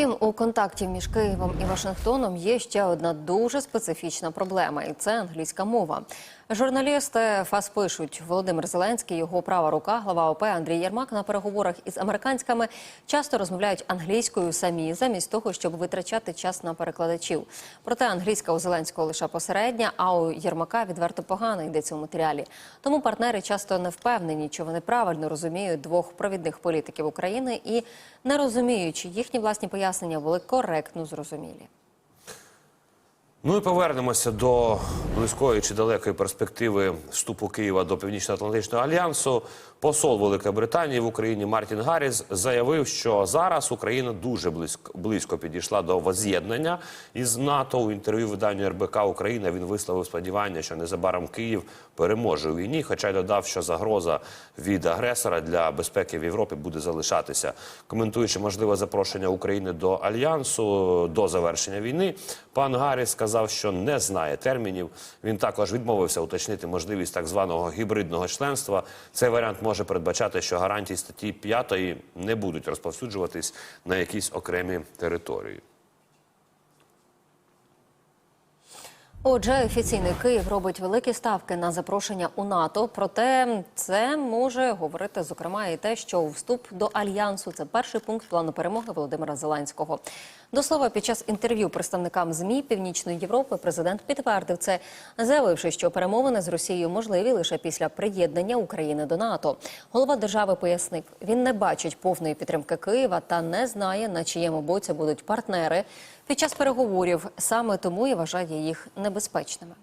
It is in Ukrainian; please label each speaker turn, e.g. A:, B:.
A: Втім, у контакті між Києвом і Вашингтоном є ще одна дуже специфічна проблема, і це англійська мова. Журналісти ФАС пишуть, Володимир Зеленський, його права рука, глава ОП Андрій Єрмак на переговорах із американськими часто розмовляють англійською самі, замість того, щоб витрачати час на перекладачів. Проте англійська у Зеленського лише посередня, а у Єрмака відверто погано йдеться у матеріалі. Тому партнери часто не впевнені, чи вони правильно розуміють двох провідних політиків України і не розуміють, чи їхні власні пояснення були коректно зрозумілі.
B: Ну і повернемося до близької чи далекої перспективи вступу Києва до Північно-Атлантичного альянсу. Посол Великої Британії в Україні Мартін Гарріс заявив, що зараз Україна дуже близько близько підійшла до воз'єднання із НАТО. У інтерв'ю виданню РБК Україна він висловив сподівання, що незабаром Київ переможе у війні. Хоча й додав, що загроза від агресора для безпеки в Європі буде залишатися. Коментуючи можливе запрошення України до альянсу до завершення війни, пан Гарріс сказав, що не знає термінів. Він також відмовився уточнити можливість так званого гібридного членства. Цей варіант може передбачати, що гарантії статті 5 не будуть розповсюджуватись на якісь окремі території.
A: Отже, офіційний Київ робить великі ставки на запрошення у НАТО. Проте це може говорити зокрема і те, що вступ до альянсу це перший пункт плану перемоги Володимира Зеленського. До слова, під час інтерв'ю представникам змі Північної Європи президент підтвердив це, заявивши, що перемовини з Росією можливі лише після приєднання України до НАТО. Голова держави пояснив, він не бачить повної підтримки Києва та не знає, на чиєму боці будуть партнери під час переговорів. Саме тому і вважає їх небезпечними.